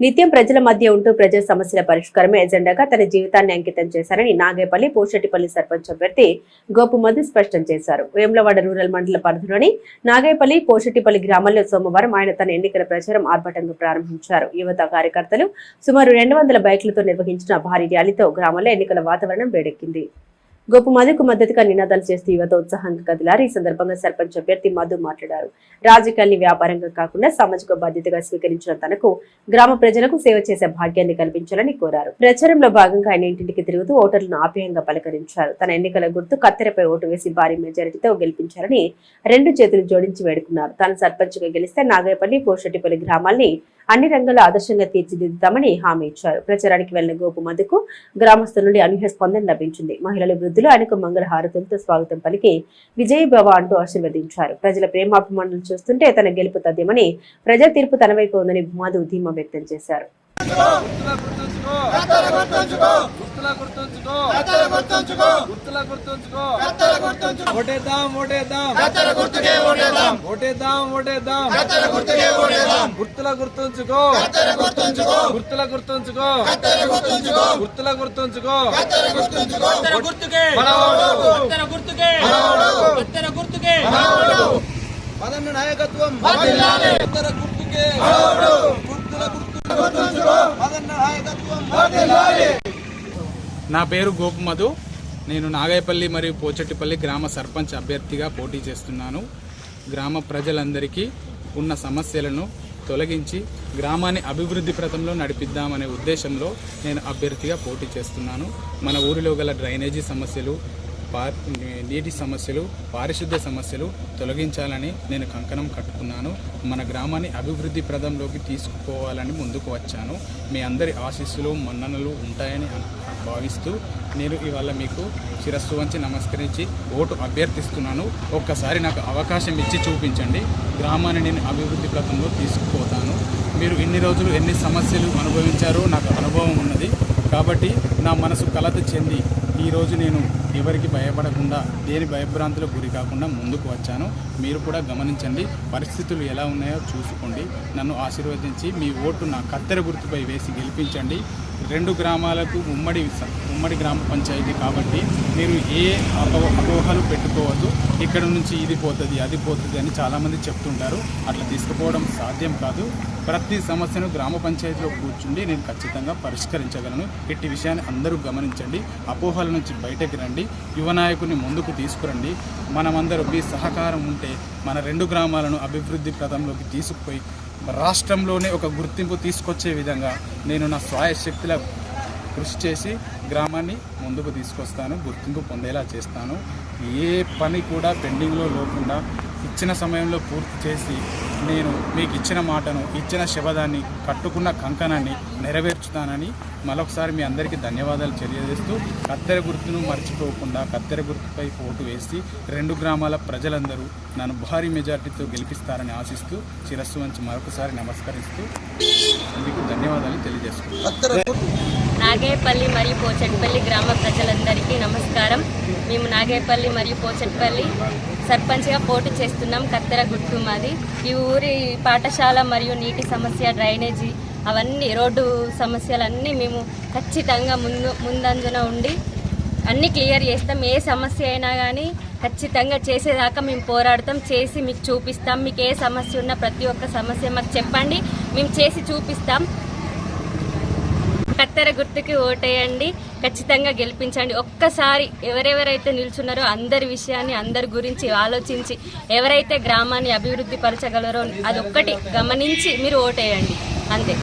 నిత్యం ప్రజల మధ్య ఉంటూ ప్రజా సమస్యల పరిష్కారమే ఎజెండాగా తన జీవితాన్ని అంకితం చేశారని నాగేపల్లి పోషటిపల్లి సర్పంచ్ అభ్యర్థి గోపుమధు స్పష్టం చేశారు. వేములవాడ రూరల్ మండల పరిధిలోని నాగేపల్లి పోషటిపల్లి గ్రామాల్లో సోమవారం ఆయన తన ఎన్నికల ప్రచారం ఆర్భటంగా ప్రారంభించారు. యువత కార్యకర్తలు సుమారు రెండు వందల బైక్లతో నిర్వహించిన భారీ ర్యాలీతో గ్రామంలో ఎన్నికల వాతావరణం వేడెక్కింది. గోపు మధుకు మద్దతుగా నినాదాలు చేస్తూ యువత ఉత్సాహంగా కదిలారు. ఈ సందర్భంగా సర్పంచ్ అభ్యర్థి మధు మాట్లాడారు. రాజకీయాన్ని వ్యాపారంగా కాకుండా సామాజిక బాధ్యతగా స్వీకరించిన తనకు గ్రామ ప్రజలకు సేవ చేసే భాగ్యాన్ని కల్పించాలని కోరారు. ప్రచారంలో భాగంగా ఆయన ఇంటింటికి తిరుగుతూ ఓటర్లను ఆప్యాయంగా పలకరించారు. తన ఎన్నికల గుర్తు కత్తెరపై ఓటు వేసి భారీ మెజారిటీతో గెలిపించారని రెండు చేతులు జోడించి వేడుకున్నారు. తాను సర్పంచ్గా గెలిస్తే నాగేపల్లి పోషెట్టిపల్లి గ్రామాల్ని అన్ని రంగాల ఆదర్శంగా తీర్చిదిద్దుతామని హామీ ఇచ్చారు. ప్రచారానికి వెళ్ళిన గోపు మధుకు గ్రామస్తుల నుండి అనూహ్య స్పందన లభించింది. మహిళలు వృద్ధులు ఆయనకు మంగళ హారతులతో స్వాగతం పలికి విజయభవ అంటూ ఆశీర్వదించారు. ప్రజల ప్రేమాభిమానులు చూస్తుంటే తన గెలుపు తథ్యమని ప్రజా తీర్పు తన వైపు ఉందని భూమాధు ధీమా వ్యక్తం చేశారు. గుర్తుల గుర్తుంచుకో గుర్తుల గుర్తుంచుకో గుర్తుల గుర్తుంచుకో ఓటేద్దాం. ఓటేద్దాం ఓటేద్దాం ఓటేద్దాం. గుర్తుల గుర్తుంచుకో. గుర్తుల గుర్తుంచుకో. గుర్తుల గుర్తుంచుకో. గుర్తుకే. మనవాడు. ఉత్తర గుర్తుకే. ఉత్తర గుర్తుకే. పదన్న నాయకత్వం. గుర్తుకే. నా పేరు గోపు మధు నేను నాగాయపల్లి మరియు పోచట్టిపల్లి గ్రామ సర్పంచ్ అభ్యర్థిగా పోటీ చేస్తున్నాను. గ్రామ ప్రజలందరికీ ఉన్న సమస్యలను తొలగించి గ్రామాన్ని అభివృద్ధి ప్రతంలో నడిపిద్దామనే ఉద్దేశంలో నేను అభ్యర్థిగా పోటీ చేస్తున్నాను. మన ఊరిలో గల డ్రైనేజీ సమస్యలు నీటి సమస్యలు పారిశుద్ధ్య సమస్యలు తొలగించాలని నేను కంకణం కట్టుకున్నాను. మన గ్రామాన్ని అభివృద్ధి ప్రదంలోకి తీసుకుపోవాలని ముందుకు వచ్చాను. మీ అందరి ఆశీస్సులు మన్ననలు ఉంటాయని భావిస్తూ నేను ఇవాళ మీకు శిరస్సు వంచి నమస్కరించి ఓటు అభ్యర్థిస్తున్నాను. ఒక్కసారి నాకు అవకాశం ఇచ్చి చూపించండి. గ్రామాన్ని నేను అభివృద్ధి పథంలో తీసుకుపోతాను. మీరు ఇన్ని రోజులు ఎన్ని సమస్యలు అనుభవించారో నాకు అనుభవం ఉన్నది. కాబట్టి నా మనసు కలత చెంది ఈరోజు నేను ఎవరికి భయపడకుండా దేని భయభ్రాంతులకు గురి కాకుండా ముందుకు వచ్చాను. మీరు కూడా గమనించండి పరిస్థితులు ఎలా ఉన్నాయో చూసుకోండి. నన్ను ఆశీర్వదించి మీ ఓటు నా కత్తెర గుర్తుపై వేసి గెలిపించండి. రెండు గ్రామాలకు ఉమ్మడి ఉమ్మడి గ్రామ పంచాయతీ కాబట్టి మీరు ఏ అపో అపోహలు పెట్టుకోవద్దు. ఇక్కడ నుంచి ఇది పోతుంది అది పోతుంది అని చాలామంది చెప్తుంటారు. అట్లా తీసుకుపోవడం సాధ్యం కాదు. ప్రతి సమస్యను గ్రామ పంచాయతీలో కూర్చుండి నేను ఖచ్చితంగా పరిష్కరించగలను. ఇట్టి విషయాన్ని అందరూ గమనించండి. అపోహల నుంచి బయటకు రండి. యువ నాయకుని ముందుకు తీసుకురండి. మనమందరూ మీ సహకారం ఉంటే మన రెండు గ్రామాలను అభివృద్ధి ప్రదంలోకి తీసుకుపోయి రాష్ట్రంలోనే ఒక గుర్తింపు తీసుకొచ్చే విధంగా నేను నా స్వాయశక్తుల కృషి చేసి గ్రామాన్ని ముందుకు తీసుకొస్తాను గుర్తింపు పొందేలా చేస్తాను. ఏ పని కూడా పెండింగ్లో లేకుండా ఇచ్చిన సమయంలో పూర్తి చేసి నేను మీకు ఇచ్చిన మాటను ఇచ్చిన శబదాన్ని కట్టుకున్న కంకణాన్ని నెరవేర్చుతానని మరొకసారి మీ అందరికీ ధన్యవాదాలు తెలియజేస్తూ కత్తెర గుర్తును మర్చిపోకుండా కత్తెర గుర్తుపై ఓటు వేసి రెండు గ్రామాల ప్రజలందరూ నన్ను భారీ మెజార్టీతో గెలిపిస్తారని ఆశిస్తూ శిరస్సు వంచి మరొకసారి నమస్కరిస్తూ మీకు ధన్యవాదాలు తెలియజేస్తున్నాను నాగేపల్లి మరియు పోచట్పల్లి గ్రామ ప్రజలందరికీ నమస్కారం. మేము నాగేపల్లి మరియు పోచట్పల్లి సర్పంచ్గా పోటీ చేస్తున్నాం కత్తెర గుర్తు మాది. ఈ ఊరి పాఠశాల మరియు నీటి సమస్య డ్రైనేజీ అవన్నీ రోడ్డు సమస్యలన్నీ మేము ఖచ్చితంగా ముందు ముందంజన ఉండి అన్నీ క్లియర్ చేస్తాం. ఏ సమస్య అయినా కానీ ఖచ్చితంగా చేసేదాకా మేము పోరాడతాం. చేసి మీకు చూపిస్తాం. మీకు ఏ సమస్య ఉన్నా ప్రతి ఒక్క సమస్య మాకు చెప్పండి. మేము చేసి చూపిస్తాం. కత్తెర గుర్తుకి ఓటేయండి. ఖచ్చితంగా గెలిపించండి. ఒక్కసారి ఎవరెవరైతే నిల్చున్నారో అందరి విషయాన్ని అందరి గురించి ఆలోచించి ఎవరైతే గ్రామాన్ని అభివృద్ధి పరచగలరో అది ఒక్కటి గమనించి మీరు ఓటేయండి. అంతే.